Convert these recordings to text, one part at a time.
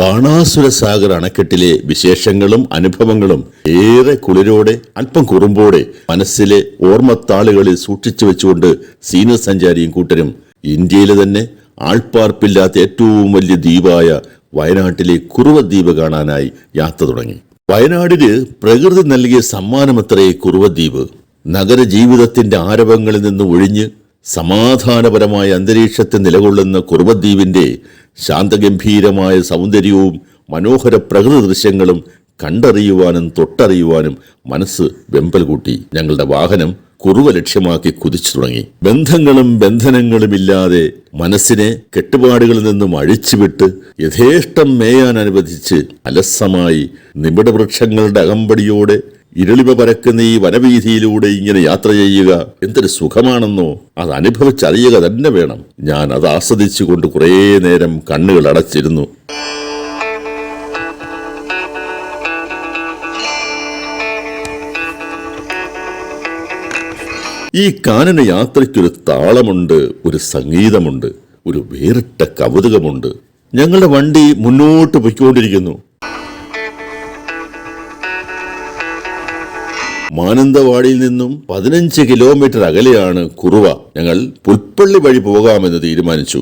ബാണാസുര സാഗർ അണക്കെട്ടിലെ വിശേഷങ്ങളും അനുഭവങ്ങളും ഏറെ കുളിരോടെ അല്പം കുറുമ്പോടെ മനസ്സിലെ ഓർമ്മത്താളുകളിൽ സൂക്ഷിച്ചു വെച്ചുകൊണ്ട് സീനിയർ സഞ്ചാരിയും കൂട്ടരും ഇന്ത്യയിലെ തന്നെ ആൾപ്പാർപ്പില്ലാത്ത ഏറ്റവും വലിയ ദ്വീപായ വയനാട്ടിലെ കുറുവ ദ്വീപ് കാണാനായി യാത്ര തുടങ്ങി. വയനാടിന് പ്രകൃതി നൽകിയ സമ്മാനമത്രേ കുറുവദ്വീപ് നഗരജീവിതത്തിന്റെ ആരവങ്ങളിൽ നിന്ന് ഒഴിഞ്ഞ് സമാധാനപരമായ അന്തരീക്ഷത്തിൽ നിലകൊള്ളുന്ന കുറുവദ്വീപിന്റെ ശാന്തഗംഭീരമായ സൗന്ദര്യവും മനോഹര പ്രകൃതി ദൃശ്യങ്ങളും കണ്ടറിയുവാനും തൊട്ടറിയുവാനും മനസ്സ് വെമ്പൽ കൂട്ടി. ഞങ്ങളുടെ വാഹനം കുറുവ ലക്ഷ്യമാക്കി കുതിച്ചു തുടങ്ങി. ബന്ധങ്ങളും ബന്ധനങ്ങളും ഇല്ലാതെ മനസ്സിനെ കെട്ടുപാടുകളിൽ നിന്നും അഴിച്ചുവിട്ട് യഥേഷ്ടം മേയാൻ അനുവദിച്ച് അലസമായി നിബിഡവൃക്ഷങ്ങളുടെ അകമ്പടിയോടെ ഇരുളിമ പരക്കുന്ന ഈ വനവീതിയിലൂടെ ഇങ്ങനെ യാത്ര ചെയ്യുക എന്തൊരു സുഖമാണെന്നോ അത് അനുഭവിച്ചറിയുക തന്നെ വേണം. ഞാൻ അത് ആസ്വദിച്ചുകൊണ്ട് കുറേ നേരം കണ്ണുകൾ അടച്ചിരുന്നു. ഈ കാനന യാത്രയ്ക്കൊരു താളമുണ്ട് ഒരു സംഗീതമുണ്ട് ഒരു വേറിട്ട കൗതുകമുണ്ട്. ഞങ്ങളുടെ വണ്ടി മുന്നോട്ട് പൊയ്ക്കൊണ്ടിരിക്കുന്നു. മാനന്തവാടിയിൽ നിന്നും പതിനഞ്ച് കിലോമീറ്റർ അകലെയാണ് കുറുവ. ഞങ്ങൾ പുൽപ്പള്ളി വഴി പോകാമെന്ന് തീരുമാനിച്ചു.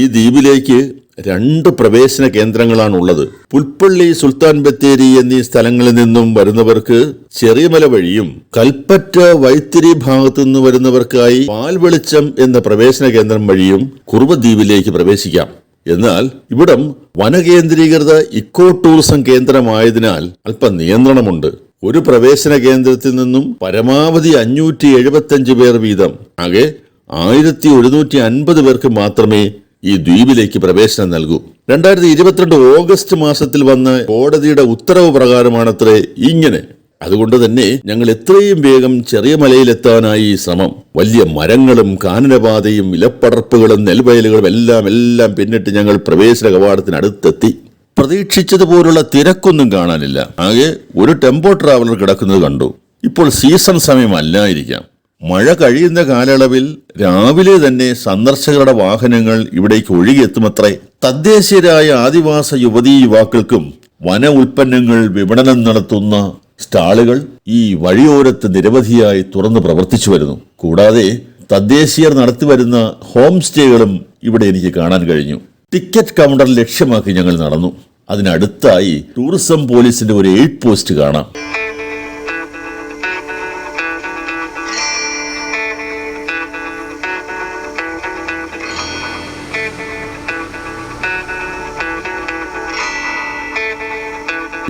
ഈ ദ്വീപിലേക്ക് രണ്ട് പ്രവേശന കേന്ദ്രങ്ങളാണുള്ളത്. പുൽപ്പള്ളി സുൽത്താൻ ബത്തേരി എന്നീ സ്ഥലങ്ങളിൽ നിന്നും വരുന്നവർക്ക് ചെറിയമല വഴിയും കൽപ്പറ്റ വൈത്തിരി ഭാഗത്തു നിന്ന് വരുന്നവർക്കായി പാൽ വെളിച്ചം എന്ന പ്രവേശന കേന്ദ്രം വഴിയും കുറുവദ്വീപിലേക്ക് പ്രവേശിക്കാം. എന്നാൽ ഇവിടം വനകേന്ദ്രീകൃത ഇക്കോ ടൂറിസം കേന്ദ്രമായതിനാൽ അല്പം നിയന്ത്രണമുണ്ട്. ഒരു പ്രവേശന കേന്ദ്രത്തിൽ നിന്നും പരമാവധി അഞ്ഞൂറ്റി എഴുപത്തഞ്ച് പേർ വീതം. ആകെ ആയിരത്തി ഒരുന്നൂറ്റി അൻപത് പേർക്ക് മാത്രമേ ഈ ദ്വീപിലേക്ക് പ്രവേശനം നൽകൂ. രണ്ടായിരത്തി ഇരുപത്തിരണ്ട് ഓഗസ്റ്റ് മാസത്തിൽ വന്ന കോടതിയുടെ ഉത്തരവ് പ്രകാരമാണത്രേ ഇങ്ങനെ അതുകൊണ്ട് തന്നെ ഞങ്ങൾ എത്രയും വേഗം ചെറിയ മലയിലെത്താനായി ശ്രമം. വലിയ മരങ്ങളും കാനനപാതയും ഇലപ്പടർപ്പുകളും നെൽവയലുകളും എല്ലാം എല്ലാം പിന്നിട്ട് ഞങ്ങൾ പ്രവേശന കവാടത്തിനടുത്തെത്തി. പ്രതീക്ഷിച്ചതുപോലുള്ള തിരക്കൊന്നും കാണാനില്ല. ആകെ ഒരു ടെമ്പോ ട്രാവലർ കിടക്കുന്നത് കണ്ടു. ഇപ്പോൾ സീസൺ സമയമല്ലായിരിക്കാം. മഴ കഴിയുന്ന കാലയളവിൽ രാവിലെ തന്നെ സന്ദർശകരുടെ വാഹനങ്ങൾ ഇവിടേക്ക് ഒഴുകിയെത്തുമത്രേ. തദ്ദേശീയരായ ആദിവാസ യുവതീ യുവാക്കൾക്കും വന ഉൽപ്പന്നങ്ങൾ വിപണനം നടത്തുന്ന സ്റ്റാളുകൾ ഈ വഴിയോരത്ത് നിരവധിയായി തുറന്നു പ്രവർത്തിച്ചു വരുന്നു. കൂടാതെ തദ്ദേശീയർ നടത്തിവരുന്ന ഹോം സ്റ്റേകളും ഇവിടെ എനിക്ക് കാണാൻ കഴിഞ്ഞു. ടിക്കറ്റ് കൗണ്ടർ ലക്ഷ്യമാക്കി ഞങ്ങൾ നടന്നു. അതിനടുത്തായി ടൂറിസം പോലീസിന്റെ ഒരു എയ്ഡ് പോസ്റ്റ് കാണാം.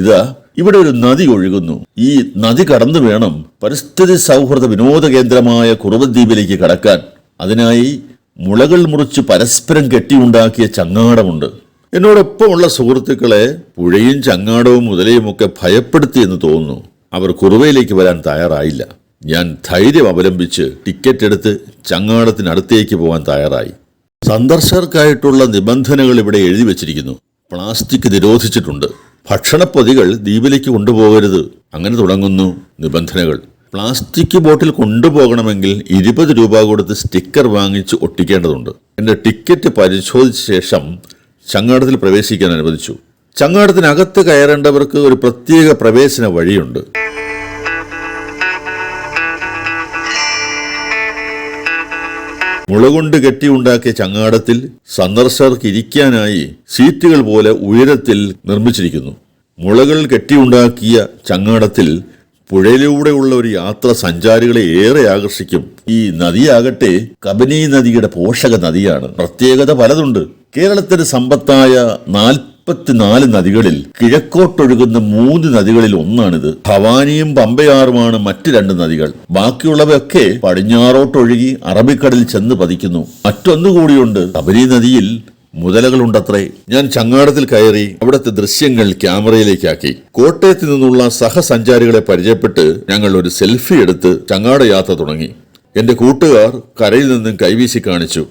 ഇതാ ഇവിടെ ഒരു നദി ഒഴുകുന്നു. ഈ നദി കടന്നു വേണം പരിസ്ഥിതി സൗഹൃദ വിനോദ കേന്ദ്രമായ കുറുവദ്വീപിലേക്ക് കടക്കാൻ. അതിനായി മുളകൾ മുറിച്ച് പരസ്പരം കെട്ടിയുണ്ടാക്കിയ ചങ്ങാടമുണ്ട്. എന്നോടൊപ്പമുള്ള സുഹൃത്തുക്കളെ പുഴയും ചങ്ങാടവും മുതലയുമൊക്കെ ഭയപ്പെടുത്തിയെന്ന് തോന്നുന്നു. അവർ കുറുവയിലേക്ക് വരാൻ തയ്യാറായില്ല. ഞാൻ ധൈര്യം അവലംബിച്ച് ടിക്കറ്റ് എടുത്ത് ചങ്ങാടത്തിനടുത്തേക്ക് പോകാൻ തയ്യാറായി. സന്ദർശകർക്കായിട്ടുള്ള നിബന്ധനകൾ ഇവിടെ എഴുതി വച്ചിരിക്കുന്നു. പ്ലാസ്റ്റിക് നിരോധിച്ചിട്ടുണ്ട്. ഭക്ഷണപ്പൊതികൾ ദ്വീപിലേക്ക് കൊണ്ടുപോകരുത്. അങ്ങനെ തുടങ്ങുന്നു നിബന്ധനകൾ. പ്ലാസ്റ്റിക് ബോട്ടിൽ കൊണ്ടുപോകണമെങ്കിൽ ഇരുപത് രൂപ കൊടുത്ത് സ്റ്റിക്കർ വാങ്ങിച്ച് ഒട്ടിക്കേണ്ടതുണ്ട്. എന്റെ ടിക്കറ്റ് പരിശോധിച്ച ശേഷം ചങ്ങാടത്തിൽ പ്രവേശിക്കാൻ അനുവദിച്ചു. ചങ്ങാടത്തിനകത്ത് കയറേണ്ടവർക്ക് ഒരു പ്രത്യേക പ്രവേശന വഴിയുണ്ട്. മുളകൊണ്ട് കെട്ടിയുണ്ടാക്കിയ ചങ്ങാടത്തിൽ സന്ദർശകർക്ക് ഇരിക്കാനായി സീറ്റുകൾ പോലെ ഉയരത്തിൽ നിർമ്മിച്ചിരിക്കുന്നു. മുളകൾ കെട്ടിയുണ്ടാക്കിയ ചങ്ങാടത്തിൽ പുഴയിലൂടെയുള്ള ഒരു യാത്ര സഞ്ചാരികളെ ഏറെ ആകർഷിക്കും. ഈ നദിയാകട്ടെ കബനി നദിയുടെ പോഷക നദിയാണ്. പ്രത്യേകത പലതുണ്ട്. കേരളത്തിന്റെ സമ്പത്തായ നാൽപ്പത്തിനാല് നദികളിൽ കിഴക്കോട്ടൊഴുകുന്ന മൂന്ന് നദികളിൽ ഒന്നാണിത്. ഭവാനിയും പമ്പയാറുമാണ് മറ്റു രണ്ട് നദികൾ. ബാക്കിയുള്ളവയൊക്കെ പടിഞ്ഞാറോട്ടൊഴുകി അറബിക്കടലിൽ ചെന്ന് പതിക്കുന്നു. മറ്റൊന്നു കൂടിയുണ്ട് കബനി നദിയിൽ മുതലകളുണ്ടത്രേ. ഞാൻ ചങ്ങാടത്തിൽ കയറി അവിടുത്തെ ദൃശ്യങ്ങൾ ക്യാമറയിലേക്കാക്കി. കോട്ടയത്ത് നിന്നുള്ള സഹസഞ്ചാരികളെ പരിചയപ്പെട്ട് ഞങ്ങൾ ഒരു സെൽഫി എടുത്ത് ചങ്ങാട യാത്ര തുടങ്ങി. എന്റെ കൂട്ടുകാർ കരയിൽ നിന്നും കൈവീശി കാണിച്ചു.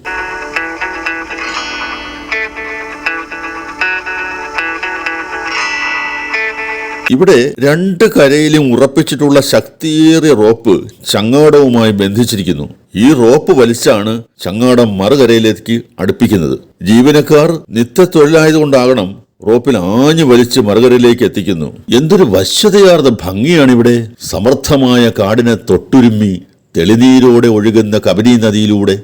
ഇവിടെ രണ്ട് കരയിലും ഉറപ്പിച്ചിട്ടുള്ള ശക്തിയേറിയ റോപ്പ് ചങ്ങാടവുമായി ബന്ധിച്ചിരിക്കുന്നു. ഈ റോപ്പ് വലിച്ചാണ് ചങ്ങാടം മറുകരയിലേക്ക് അടുപ്പിക്കുന്നത്. ജീവനക്കാർ നിത്യത്തൊഴിലായതുകൊണ്ടാകണം റോപ്പിൽ ആഞ്ഞു വലിച്ച് മറുകരയിലേക്ക് എത്തിക്കുന്നു. എന്തൊരു വശ്യതയാർന്ന ഭംഗിയാണിവിടെ. സമർത്ഥമായ കാടിനെ തൊട്ടുരുമ്മി തെളിനീരോടെ ഒഴുകുന്ന കബനി നദിയിലൂടെ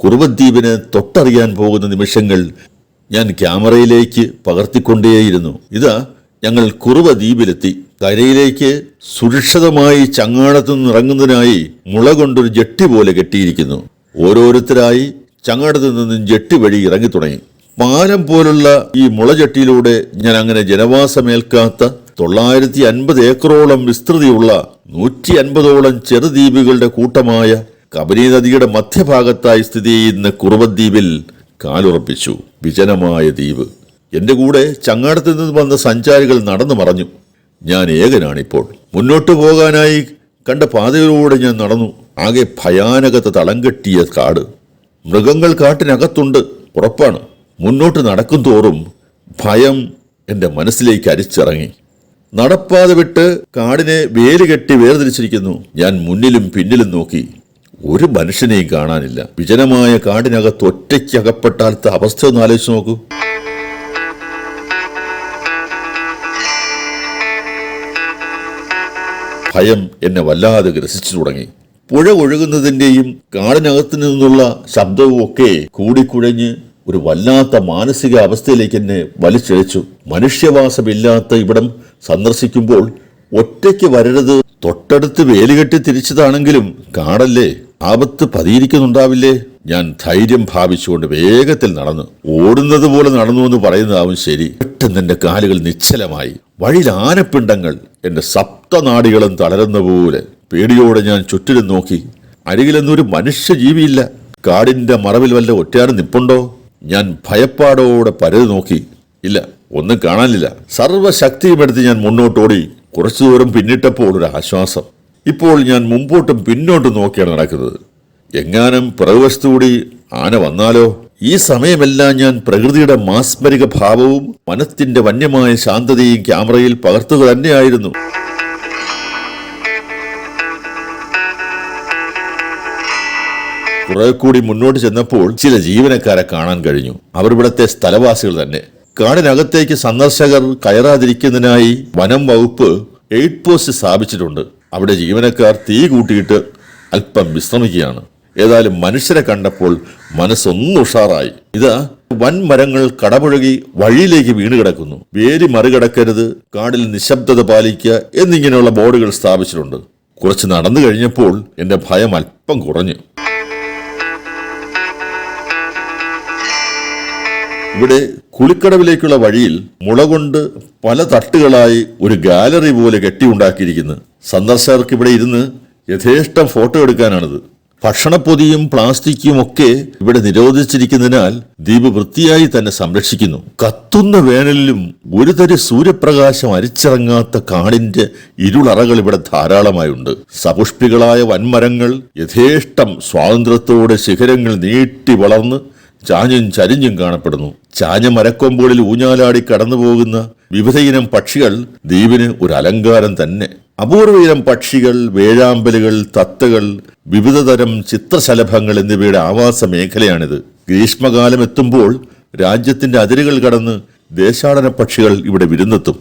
കുറുവദ്വീപിനെ തൊട്ടറിയാൻ പോകുന്ന നിമിഷങ്ങൾ ഞാൻ ക്യാമറയിലേക്ക് പകർത്തിക്കൊണ്ടേയിരുന്നു. ഇതാ ഞങ്ങൾ കുറുവ ദ്വീപിലെത്തി. കരയിലേക്ക് സുരക്ഷിതമായി ചങ്ങാടത്തു നിന്ന് ഇറങ്ങുന്നതിനായി മുള കൊണ്ടൊരു ജെട്ടി പോലെ കെട്ടിയിരിക്കുന്നു. ഓരോരുത്തരായി ചങ്ങാടത്തു നിന്നും ജെട്ടി വഴി ഇറങ്ങി തുടങ്ങി. പാലം പോലുള്ള ഈ മുളചട്ടിയിലൂടെ ഞാൻ അങ്ങനെ ജനവാസമേൽക്കാത്ത തൊള്ളായിരത്തി അൻപത് ഏക്കറോളം വിസ്തൃതിയുള്ള നൂറ്റി അൻപതോളം ചെറുദ്വീപുകളുടെ കൂട്ടമായ കബനി നദിയുടെ മധ്യഭാഗത്തായി സ്ഥിതി ചെയ്യുന്ന കുറുവദ്വീപിൽ കാലുറപ്പിച്ചു. വിജനമായ ദ്വീപ്. എന്റെ കൂടെ ചങ്ങാടത്ത് നിന്ന് വന്ന സഞ്ചാരികൾ നടന്നു മറഞ്ഞു. ഞാൻ ഏകനാണിപ്പോൾ. മുന്നോട്ട് പോകാനായി കണ്ട പാതയിലൂടെ ഞാൻ നടന്നു. ആകെ ഭയാനകത തളം കെട്ടിയ കാട്. മൃഗങ്ങൾ കാട്ടിനകത്തുണ്ട്. ഉറപ്പാണ്. മുന്നോട്ട് നടക്കും തോറും ഭയം എന്റെ മനസ്സിലേക്ക് അരിച്ചിറങ്ങി. നടപ്പാത വിട്ട് കാടിനെ വേര് കെട്ടി വേർതിരിച്ചിരിക്കുന്നു. ഞാൻ മുന്നിലും പിന്നിലും നോക്കി. ഒരു മനുഷ്യനെയും കാണാനില്ല. വിജനമായ കാടിനകത്ത് ഒറ്റയ്ക്ക് അകപ്പെട്ടാലത്തെ അവസ്ഥ ഒന്ന് ആലോചിച്ച് നോക്കൂ. ഭയം എന്നെ വല്ലാതെ ഗ്രസിച്ചു തുടങ്ങി. പുഴ ഒഴുകുന്നതിന്റെയും കാടിനകത്തു നിന്നുള്ള ശബ്ദവും ഒക്കെ കൂടിക്കുഴഞ്ഞ് ഒരു വല്ലാത്ത മാനസിക അവസ്ഥയിലേക്ക് എന്നെ വലിച്ചെഴിച്ചു. മനുഷ്യവാസമില്ലാത്ത ഇവിടം സന്ദർശിക്കുമ്പോൾ ഒറ്റയ്ക്ക് വരരുത്. തൊട്ടടുത്ത് വേലുകെട്ടി തിരിച്ചതാണെങ്കിലും കാടല്ലേ? ആപത്ത് പതിയിരിക്കുന്നുണ്ടാവില്ലേ? ഞാൻ ധൈര്യം ഭാവിച്ചുകൊണ്ട് വേഗത്തിൽ നടന്നു. ഓടുന്നത് പോലെ നടന്നു എന്ന് പറയുന്നതാവും ശരി. പെട്ടെന്ന് എന്റെ കാലുകൾ നിശ്ചലമായി. വഴിയിൽ ആനപ്പിണ്ടങ്ങൾ എന്റെ സപ്തനാടികളും തളരുന്ന പോലെ പേടിയോടെ ഞാൻ ചുറ്റിലും നോക്കി. അരികിലൊന്നൊരു മനുഷ്യജീവിയില്ല. കാടിന്റെ മറവിൽ വല്ല ഒറ്റയാട് നിപ്പുണ്ടോ? ഞാൻ ഭയപ്പാടോടെ പരതി നോക്കി. ഇല്ല ഒന്നും കാണാനില്ല. സർവശക്തിയും എടുത്ത് ഞാൻ മുന്നോട്ടോടി. കുറച്ചു ദൂരം പിന്നിട്ടപ്പോൾ ഒരു ആശ്വാസം. ഇപ്പോൾ ഞാൻ മുമ്പോട്ടും പിന്നോട്ടും നോക്കിയാണ് നടക്കുന്നത്. എങ്ങാനും പിറകുവശത്തുകൂടി ആന വന്നാലോ? ഈ സമയമെല്ലാം ഞാൻ പ്രകൃതിയുടെ മാസ്മരിക ഭാവവും മനത്തിന്റെ വന്യമായ ശാന്തതയും ക്യാമറയിൽ പകർത്തുക തന്നെയായിരുന്നു. കുറെ കൂടി മുന്നോട്ട് ചെന്നപ്പോൾ ചില ജീവനക്കാരെ കാണാൻ കഴിഞ്ഞു. അവർ സ്ഥലവാസികൾ തന്നെ. കാടിനകത്തേക്ക് സന്ദർശകർ കയറാതിരിക്കുന്നതിനായി വനം വകുപ്പ് എയ്ഡ് പോസ്റ്റ് സ്ഥാപിച്ചിട്ടുണ്ട്. അവിടെ ജീവനക്കാർ തീ കൂട്ടിയിട്ട് അല്പം വിശ്രമിക്കുകയാണ്. ഏതായാലും മനുഷ്യരെ കണ്ടപ്പോൾ മനസ്സൊന്ന് ഉഷാറായി. ഇത് വൻ മരങ്ങൾ കടപുഴകി വഴിയിലേക്ക് വീണ് കിടക്കുന്നു. വേലി മറികടക്കരുത് കാടിൽ നിശബ്ദത പാലിക്കുക എന്നിങ്ങനെയുള്ള ബോർഡുകൾ സ്ഥാപിച്ചിട്ടുണ്ട്. കുറച്ച് നടന്നു കഴിഞ്ഞപ്പോൾ എന്റെ ഭയം അല്പം കുറഞ്ഞു. ഇവിടെ കുളിക്കടവിലേക്കുള്ള വഴിയിൽ മുള കൊണ്ട് പല തട്ടുകളായി ഒരു ഗാലറി പോലെ കെട്ടിയുണ്ടാക്കിയിരിക്കുന്നു. സന്ദർശകർക്ക് ഇവിടെ ഇരുന്ന് യഥേഷ്ടം ഫോട്ടോ എടുക്കാനാണിത്. ഭക്ഷണപ്പൊതിയും പ്ലാസ്റ്റിക്കും ഒക്കെ ഇവിടെ നിരോധിച്ചിരിക്കുന്നതിനാൽ ദ്വീപ് വൃത്തിയായി തന്നെ സംരക്ഷിക്കുന്നു. കത്തുന്ന വേനലിലും ഒരു തരി സൂര്യപ്രകാശം അരിച്ചിറങ്ങാത്ത കാടിന്റെ ഇരുളറകൾ ഇവിടെ ധാരാളമായുണ്ട്. സപുഷ്പികളായ വൻമരങ്ങൾ യഥേഷ്ടം സ്വാതന്ത്ര്യത്തോടെ ശിഖരങ്ങൾ നീട്ടി വളർന്ന് ചാഞ്ഞും ചരിഞ്ഞും കാണപ്പെടുന്നു. ചാഞ്ഞ മരക്കൊമ്പുകളിൽ ഊഞ്ഞാലാടി കടന്നുപോകുന്ന വിവിധയിനം പക്ഷികൾ ദ്വീപിന് ഒരു അലങ്കാരം തന്നെ. അപൂർവയിനം പക്ഷികൾ വേഴാമ്പലുകൾ തത്തകൾ വിവിധതരം ചിത്രശലഭങ്ങൾ എന്നിവയുടെ ആവാസ മേഖലയാണിത് ഗ്രീഷ്മകാലം എത്തുമ്പോൾ രാജ്യത്തിന്റെ അതിരുകൾ കടന്ന് ദേശാടന പക്ഷികൾ ഇവിടെ വിരുന്നെത്തും.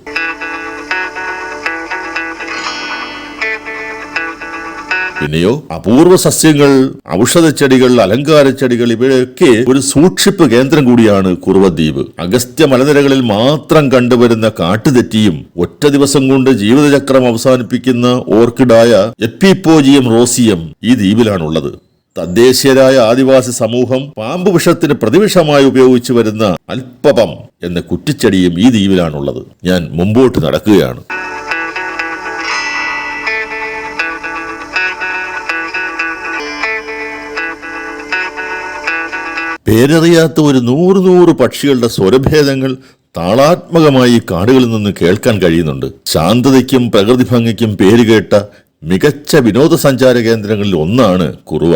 പിന്നെയോ? അപൂർവ സസ്യങ്ങൾ ഔഷധ ചെടികൾ അലങ്കാര ചെടികൾ ഇവയൊക്കെ ഒരു സൂക്ഷിപ്പ് കേന്ദ്രം കൂടിയാണ് കുറുവദ്വീപ്. അഗസ്ത്യ മലനിരകളിൽ മാത്രം കണ്ടുവരുന്ന കാട്ടുതെറ്റിയും ഒറ്റ ദിവസം കൊണ്ട് ജീവിതചക്രം അവസാനിപ്പിക്കുന്ന ഓർക്കിഡായ എപ്പിപ്പോജിയം റോസിയം ഈ ദ്വീപിലാണുള്ളത്. തദ്ദേശീയരായ ആദിവാസി സമൂഹം പാമ്പ് വിഷത്തിന് പ്രതിവിഷമായി ഉപയോഗിച്ചു വരുന്ന അൽപ്പപം എന്ന കുറ്റിച്ചെടിയും ഈ ദ്വീപിലാണുള്ളത്. ഞാൻ മുമ്പോട്ട് നടക്കുകയാണ്. പേരറിയാത്ത ഒരു നൂറ് നൂറ് പക്ഷികളുടെ സ്വരഭേദങ്ങൾ താളാത്മകമായി കാടുകളിൽ നിന്ന് കേൾക്കാൻ കഴിയുന്നുണ്ട്. ശാന്തതയ്ക്കും പ്രകൃതി ഭംഗിക്കും പേരുകേട്ട മികച്ച വിനോദസഞ്ചാര കേന്ദ്രങ്ങളിൽ ഒന്നാണ് കുറുവ.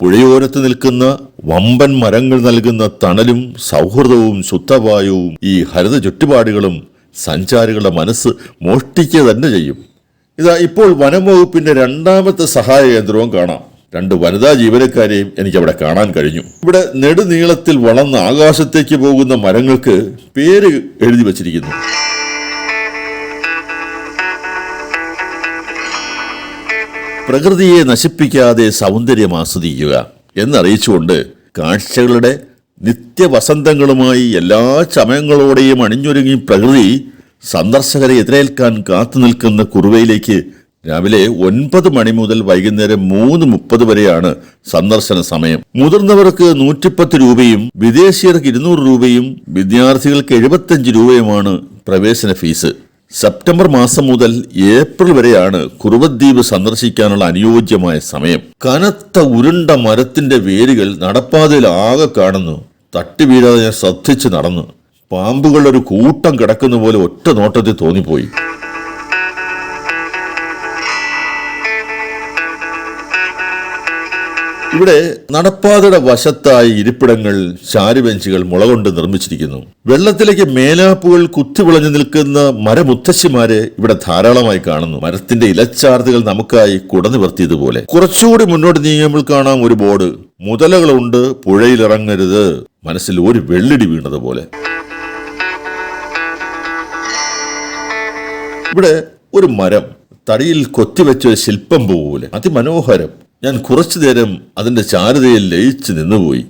പുഴയോരത്ത് നിൽക്കുന്ന വമ്പൻ മരങ്ങൾ നൽകുന്ന തണലും സൗഹൃദവും ശുദ്ധവായുവും ഈ ഹരിത ചുറ്റുപാടുകളും സഞ്ചാരികളുടെ മനസ്സ് മോഷ്ടിക്കുക തന്നെ ചെയ്യും. ഇതാ ഇപ്പോൾ വനം വകുപ്പിന്റെ രണ്ടാമത്തെ സഹായ കേന്ദ്രവും കാണാം. രണ്ട് വനിതാ ജീവനക്കാരെയും എനിക്ക് അവിടെ കാണാൻ കഴിഞ്ഞു. ഇവിടെ നെടുനീളത്തിൽ വളർന്ന ആകാശത്തേക്ക് പോകുന്ന മരങ്ങൾക്ക് പേര് എഴുതി വച്ചിരിക്കുന്നു. പ്രകൃതിയെ നശിപ്പിക്കാതെ സൗന്ദര്യം ആസ്വദിക്കുക എന്നറിയിച്ചുകൊണ്ട് കാഴ്ചകളുടെ നിത്യവസന്തങ്ങളുമായി എല്ലാ ചമയങ്ങളോടെയും അണിഞ്ഞൊരുങ്ങി പ്രകൃതി സന്ദർശകരെ എതിരേൽക്കാൻ കാത്തു നിൽക്കുന്ന കുറുവയിലേക്ക് രാവിലെ ഒൻപത് മണി മുതൽ വൈകുന്നേരം മൂന്ന് മുപ്പത് വരെയാണ് സന്ദർശന സമയം. മുതിർന്നവർക്ക് നൂറ്റിപ്പത്ത് രൂപയും വിദേശീയർക്ക് ഇരുന്നൂറ് രൂപയും വിദ്യാർത്ഥികൾക്ക് എഴുപത്തഞ്ച് രൂപയുമാണ് പ്രവേശന ഫീസ്. സെപ്റ്റംബർ മാസം മുതൽ ഏപ്രിൽ വരെയാണ് കുറുവദ്വീപ് സന്ദർശിക്കാനുള്ള അനുയോജ്യമായ സമയം. കനത്ത ഉരുണ്ട മരത്തിന്റെ വേരുകൾ നടപ്പാതയിൽ ആകെ കാണുന്നു. തട്ടി വീഴാതെ ഞാൻ ശ്രദ്ധിച്ച് നടന്നു. പാമ്പുകളുടെ ഒരു കൂട്ടം കിടക്കുന്ന പോലെ ഒറ്റ നോട്ടത്തിൽ തോന്നിപ്പോയി. ഇവിടെ നടപ്പാതയുടെ വശത്തായി ഇരിപ്പിടങ്ങൾ ചാരുബെഞ്ചുകൾ മുളകൊണ്ട് നിർമ്മിച്ചിരിക്കുന്നു. വെള്ളത്തിലേക്ക് മേലാപ്പുകൾ കുത്തിവിളഞ്ഞു നിൽക്കുന്ന മരമുത്തശ്ശിമാരെ ഇവിടെ ധാരാളമായി കാണുന്നു. മരത്തിന്റെ ഇലച്ചാർത്തുകൾ നമുക്കായി കുടനിവർത്തിയതുപോലെ. കുറച്ചുകൂടി മുന്നോട്ട് നീങ്ങുമ്പോൾ കാണാം ഒരു ബോർഡ്. മുതലകളുണ്ട് പുഴയിലിറങ്ങരുത്. മനസ്സിൽ ഒരു വെള്ളിടി വീണതുപോലെ. ഇവിടെ ഒരു മരം തടിയിൽ കൊത്തിവെച്ച ഒരു ശില്പം പോലെ. അതിമനോഹരം. ഞാൻ കുറച്ചു നേരം അതിന്റെ ചാരുതയിൽ ലയിച്ചു നിന്നുപോയി.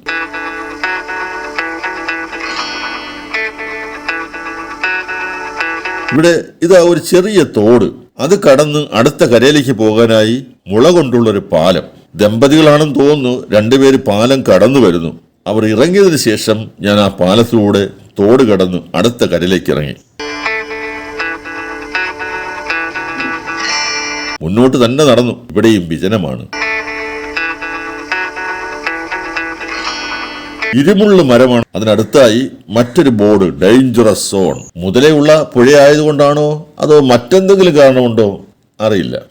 ഇവിടെ ഇതാ ഒരു ചെറിയ തോട്. അത് കടന്ന് അടുത്ത കരയിലേക്ക് പോകാനായി മുള കൊണ്ടുള്ള ഒരു പാലം. ദമ്പതികളാണെന്ന് തോന്നുന്നു രണ്ടുപേര് പാലം കടന്നു വരുന്നു. അവർ ഇറങ്ങിയതിനു ശേഷം ഞാൻ ആ പാലത്തിലൂടെ തോട് കടന്ന് അടുത്ത കരയിലേക്ക് ഇറങ്ങി. മുന്നോട്ട് തന്നെ നടന്നു. ഇവിടെയും വിജനമാണ്. ഇരുമുള്ള് മരമാണ്. അതിനടുത്തായി മറ്റൊരു ബോർഡ് ഡേഞ്ചറസ് സോൺ. മുതലേ ഉള്ള പുഴയായതുകൊണ്ടാണോ അതോ മറ്റെന്തെങ്കിലും കാരണമുണ്ടോ? അറിയില്ല.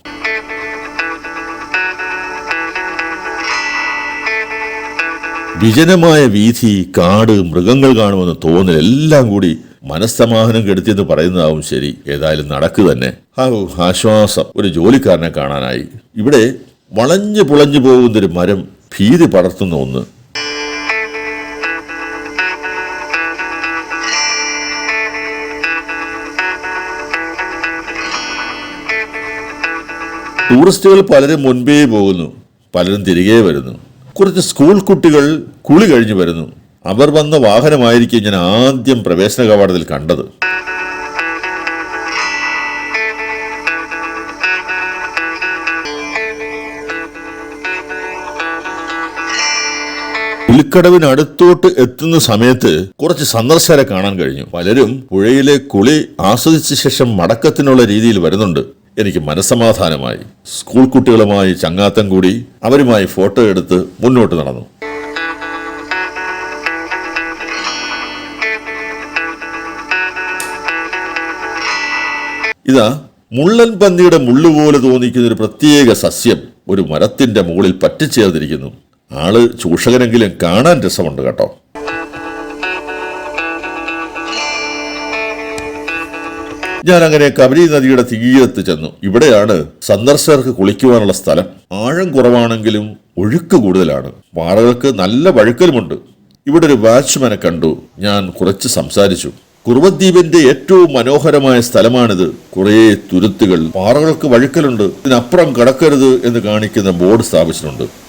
വിജനമായ വീഥി കാട് മൃഗങ്ങൾ കാണുമെന്ന് തോന്നൽ എല്ലാം കൂടി മനസ്സമാധാനം കെടുത്തിയെന്ന് പറയുന്നതാവും ശരി. ഏതായാലും നടക്കു തന്നെ. ആശ്വാസം. ഒരു ജോലിക്കാരനെ കാണാനായി. ഇവിടെ വളഞ്ഞു പുളഞ്ഞു പോകുന്നൊരു മരം ഭീതി പടർത്തുന്ന ഒന്ന്. ടൂറിസ്റ്റുകൾ പലരും മുൻപേ പോകുന്നു പലരും തിരികെ വരുന്നു. കുറച്ച് സ്കൂൾ കുട്ടികൾ കുളി കഴിഞ്ഞു വരുന്നു. അവർ വന്ന വാഹനമായിരിക്കും ഞാൻ ആദ്യം പ്രവേശന കവാടത്തിൽ കണ്ടത്. ടുത്തോട്ട് എത്തുന്ന സമയത്ത് കുറച്ച് സന്ദർശകരെ കാണാൻ കഴിഞ്ഞു. പലരും പുഴയിലെ കുളി ആസ്വദിച്ച ശേഷം മടക്കത്തിനുള്ള രീതിയിൽ വരുന്നുണ്ട്. എനിക്ക് മനസ്സമാധാനമായി സ്കൂൾ കുട്ടികളുമായി ചങ്ങാത്തം കൂടി അവരുമായി ഫോട്ടോ എടുത്ത് മുന്നോട്ട് നടന്നു. ഇതാ മുള്ളൻ പന്നിയുടെ മുള്ളുപോലെ തോന്നിക്കുന്ന ഒരു പ്രത്യേക സസ്യം ഒരു മരത്തിന്റെ മുകളിൽ പറ്റിച്ചേർന്നിരിക്കുന്നു. ആൾ ചൂഷകനെങ്കിലും കാണാൻ രസമുണ്ട് കേട്ടോ. ഞാൻ അങ്ങനെ കബരി നദിയുടെ തീരത്ത് ചെന്നു. ഇവിടെയാണ് സന്ദർശകർക്ക് കുളിക്കുവാനുള്ള സ്ഥലം. ആഴം കുറവാണെങ്കിലും ഒഴുക്ക് കൂടുതലാണ്. പാറകൾക്ക് നല്ല വഴുക്കലുമുണ്ട്. ഇവിടെ ഒരു വാച്ച്മാനെ കണ്ടു. ഞാൻ കുറച്ച് സംസാരിച്ചു. കുറുവദ്വീപിന്റെ ഏറ്റവും മനോഹരമായ സ്ഥലമാണിത്. കുറേ തുരുത്തുകൾ. പാറകൾക്ക് വഴുക്കലുണ്ട്. ഇതിനപ്പുറം കടക്കരുത് എന്ന് കാണിക്കുന്ന ബോർഡ് സ്ഥാപിച്ചിട്ടുണ്ട്.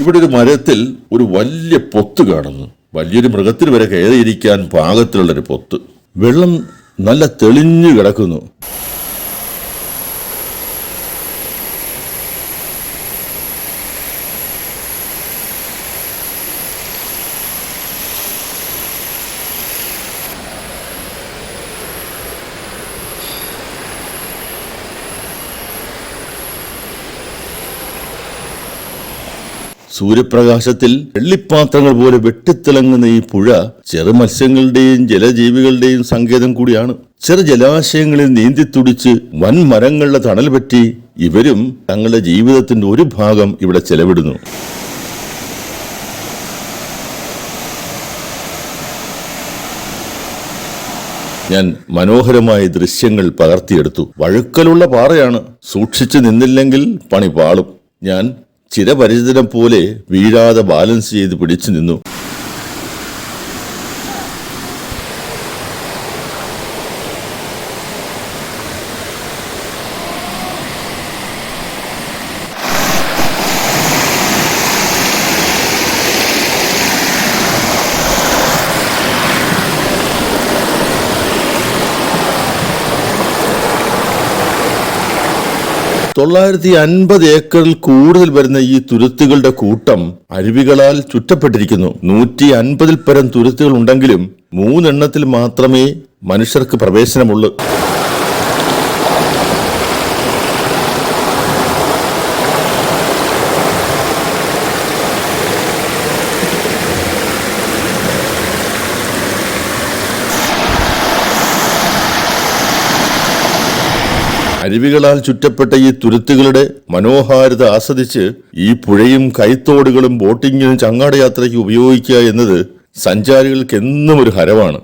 ഇവിടെ ഒരു മരത്തിൽ ഒരു വലിയ പൊത്ത് കാണുന്നു. വലിയൊരു മൃഗത്തിന് വരെ കയറിയിരിക്കാൻ പാകത്തിലുള്ളൊരു പൊത്ത്. വെള്ളം നല്ല തെളിഞ്ഞു കിടക്കുന്നു. സൂര്യപ്രകാശത്തിൽ വെള്ളിപ്പാത്രങ്ങൾ പോലെ വെട്ടിത്തിളങ്ങുന്ന ഈ പുഴ ചെറു മത്സ്യങ്ങളുടെയും ജലജീവികളുടെയും സങ്കേതം കൂടിയാണ്. ചെറു ജലാശയങ്ങളിൽ നീന്തിത്തുടിച്ച് വൻ മരങ്ങളുടെ തണൽ പറ്റി ഇവരും തങ്ങളുടെ ജീവിതത്തിന്റെ ഒരു ഭാഗം ഇവിടെ ചെലവിടുന്നു. ഞാൻ മനോഹരമായ ദൃശ്യങ്ങൾ പകർത്തിയെടുത്തു. വഴുക്കലുള്ള പാറയാണ്. സൂക്ഷിച്ചു നിന്നില്ലെങ്കിൽ പണി പാളും. ഞാൻ ചിരപരിചിതനെ പോലെ വീഴാതെ ബാലൻസ് ചെയ്ത് പിടിച്ചു നിന്നു. തൊള്ളായിരത്തി അൻപത് ഏക്കറിൽ കൂടുതൽ വരുന്ന ഈ തുരുത്തുകളുടെ കൂട്ടം അരുവികളാൽ ചുറ്റപ്പെട്ടിരിക്കുന്നു. നൂറ്റി അൻപതിൽ പരം തുരുത്തുകൾ ഉണ്ടെങ്കിലും മൂന്നെണ്ണത്തിൽ മാത്രമേ മനുഷ്യർക്ക് പ്രവേശനമുള്ളൂ. അരുവികളാൽ ചുറ്റപ്പെട്ട ഈ തുരുത്തുകളുടെ മനോഹാരിത ആസ്വദിച്ച് ഈ പുഴയും കൈത്തോടുകളും ബോട്ടിങ്ങിനും ചങ്ങാട യാത്രയ്ക്ക് ഉപയോഗിക്കുക എന്നത് സഞ്ചാരികൾക്ക് എന്നും ഒരു ഹരമാണ്.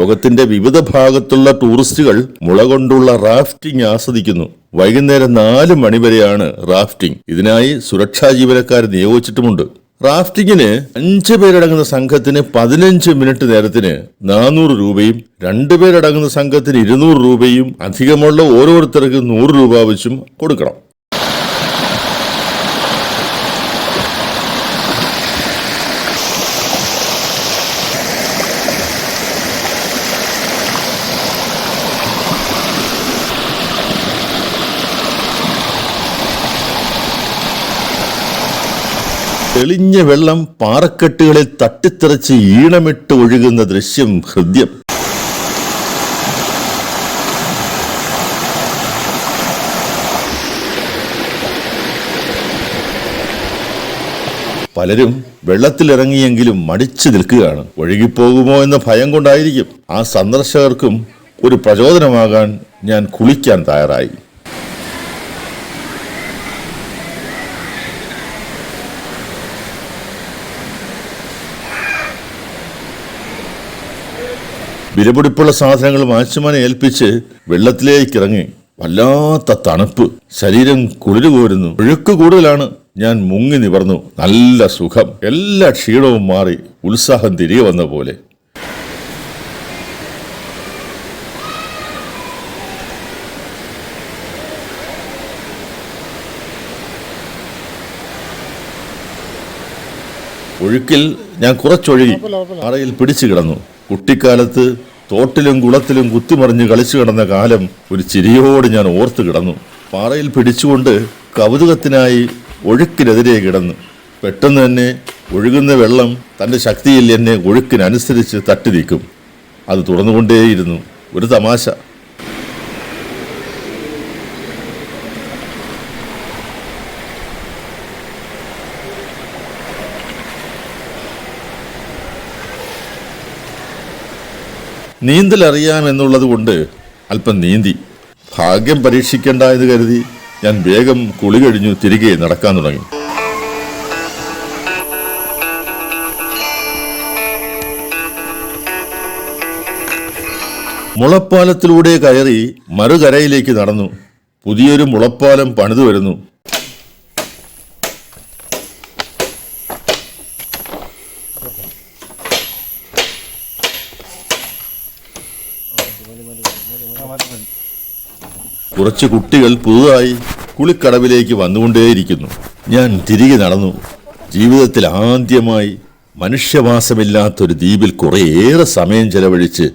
ലോകത്തിന്റെ വിവിധ ഭാഗത്തുള്ള ടൂറിസ്റ്റുകൾ മുള കൊണ്ടുള്ള റാഫ്റ്റിംഗ് ആസ്വദിക്കുന്നു. വൈകുന്നേരം നാല് മണിവരെയാണ് റാഫ്റ്റിംഗ്. ഇതിനായി സുരക്ഷാ ജീവനക്കാർ നിയോഗിച്ചിട്ടുമുണ്ട്. റാഫ്റ്റിംഗിന് അഞ്ച് പേരടങ്ങുന്ന സംഘത്തിന് പതിനഞ്ച് മിനിറ്റ് നേരത്തിന് നാനൂറ് രൂപയും രണ്ടു പേരടങ്ങുന്ന സംഘത്തിന് ഇരുന്നൂറ് രൂപയും അധികമുള്ള ഓരോരുത്തർക്കും നൂറ് രൂപ വെച്ചും കൊടുക്കണം. തെളിഞ്ഞ വെള്ളം പാറക്കെട്ടുകളിൽ തട്ടിത്തെറിച്ച് ഈണമിട്ട് ഒഴുകുന്ന ദൃശ്യം ഹൃദ്യം. പലരും വെള്ളത്തിലിറങ്ങിയെങ്കിലും മടിച്ചു നിൽക്കുകയാണ്. ഒഴുകിപ്പോകുമോ എന്ന ഭയം കൊണ്ടായിരിക്കും. ആ സന്ദർശകർക്കും ഒരു പ്രചോദനമാകാൻ ഞാൻ കുളിക്കാൻ തയ്യാറായി. വിലപിടിപ്പുള്ള സാധനങ്ങൾ മാച്ചുമാനെ ഏൽപ്പിച്ച് വെള്ളത്തിലേക്ക് ഇറങ്ങി വല്ലാത്ത തണുപ്പ്. ശരീരം കുളിര് കോരുന്നു ഒഴുക്ക് കൂടുതലാണ്. ഞാൻ മുങ്ങി നിവർന്നു. നല്ല സുഖം. എല്ലാ ക്ഷീണവും മാറി ഉത്സാഹം തിരികെ വന്ന പോലെ. ഒഴുക്കിൽ ഞാൻ കുറച്ചൊഴുകി. അറയിൽ പിടിച്ചു കിടന്നു. കുട്ടിക്കാലത്ത് തോട്ടിലും കുളത്തിലും കുത്തിമറിഞ്ഞ് കളിച്ചു കിടന്ന കാലം ഒരു ചിരിയോട് ഞാൻ ഓർത്തു കിടന്നു. പാറയിൽ പിടിച്ചുകൊണ്ട് കൗതുകത്തിനായി ഒഴുക്കിനെതിരെ കിടന്നു. പെട്ടെന്ന് തന്നെ ഒഴുകുന്ന വെള്ളം തന്റെ ശക്തിയിൽ എന്നെ ഒഴുക്കിനനുസരിച്ച് തട്ടി നീക്കും അത് തുറന്നുകൊണ്ടേയിരുന്നു. ഒരു തമാശ. നീന്തൽ അറിയാമെന്നുള്ളത് കൊണ്ട് അല്പം നീന്തി. ഭാഗ്യം പരീക്ഷിക്കേണ്ട എന്ന് കരുതി ഞാൻ വേഗം കുളി കഴിഞ്ഞു തിരികെ നടക്കാൻ തുടങ്ങി. മുളപ്പാലത്തിലൂടെ കയറി മറുകരയിലേക്ക് നടന്നു. പുതിയൊരു മുളപ്പാലം പണിതു വരുന്നു. കുറച്ച് കുട്ടികൾ പുതുതായി കുളിക്കടവിലേക്ക് വന്നുകൊണ്ടേയിരിക്കുന്നു. ഞാൻ തിരികെ നടന്നു. ജീവിതത്തിൽ ആദ്യമായി മനുഷ്യവാസമില്ലാത്തൊരു ദ്വീപിൽ കുറേയേറെ സമയം ചെലവഴിച്ച്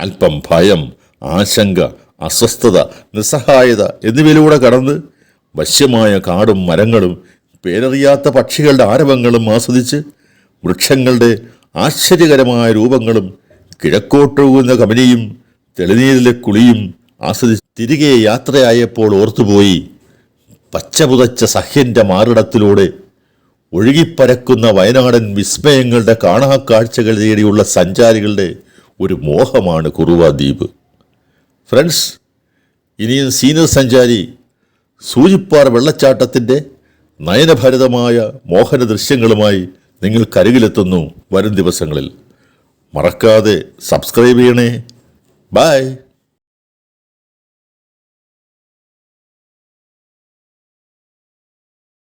അല്പം ഭയം ആശങ്ക അസ്വസ്ഥത നിസ്സഹായത എന്നിവയിലൂടെ കടന്ന് വശ്യമായ കാടും മരങ്ങളും പേരറിയാത്ത പക്ഷികളുടെ ആരവങ്ങളും ആസ്വദിച്ച് വൃക്ഷങ്ങളുടെ ആശ്ചര്യകരമായ രൂപങ്ങളും കിഴക്കോട്ടൊഴുകുന്ന കമനിയും തെളിനീരിലെ കുളിയും ആസ്വദിച്ച് തിരികെ യാത്രയായപ്പോൾ ഓർത്തുപോയി. പച്ചപുതച്ച സഹ്യന്റെ മാറിടത്തിലൂടെ ഒഴുകിപ്പരക്കുന്ന വയനാടൻ വിസ്മയങ്ങളുടെ കാണാക്കാഴ്ചകൾ തേടിയുള്ള സഞ്ചാരികളുടെ ഒരു മോഹമാണ് കുറുവ ദ്വീപ്. ഫ്രണ്ട്സ് ഇനിയും സീനിയർ സഞ്ചാരി സൂചിപ്പാർ വെള്ളച്ചാട്ടത്തിന്റെ നയനഭരിതമായ മോഹന ദൃശ്യങ്ങളുമായി നിങ്ങൾ കരുകിലെത്തുന്നു വരും ദിവസങ്ങളിൽ. മറക്കാതെ സബ്സ്ക്രൈബ് ചെയ്യണേ. ബൈ.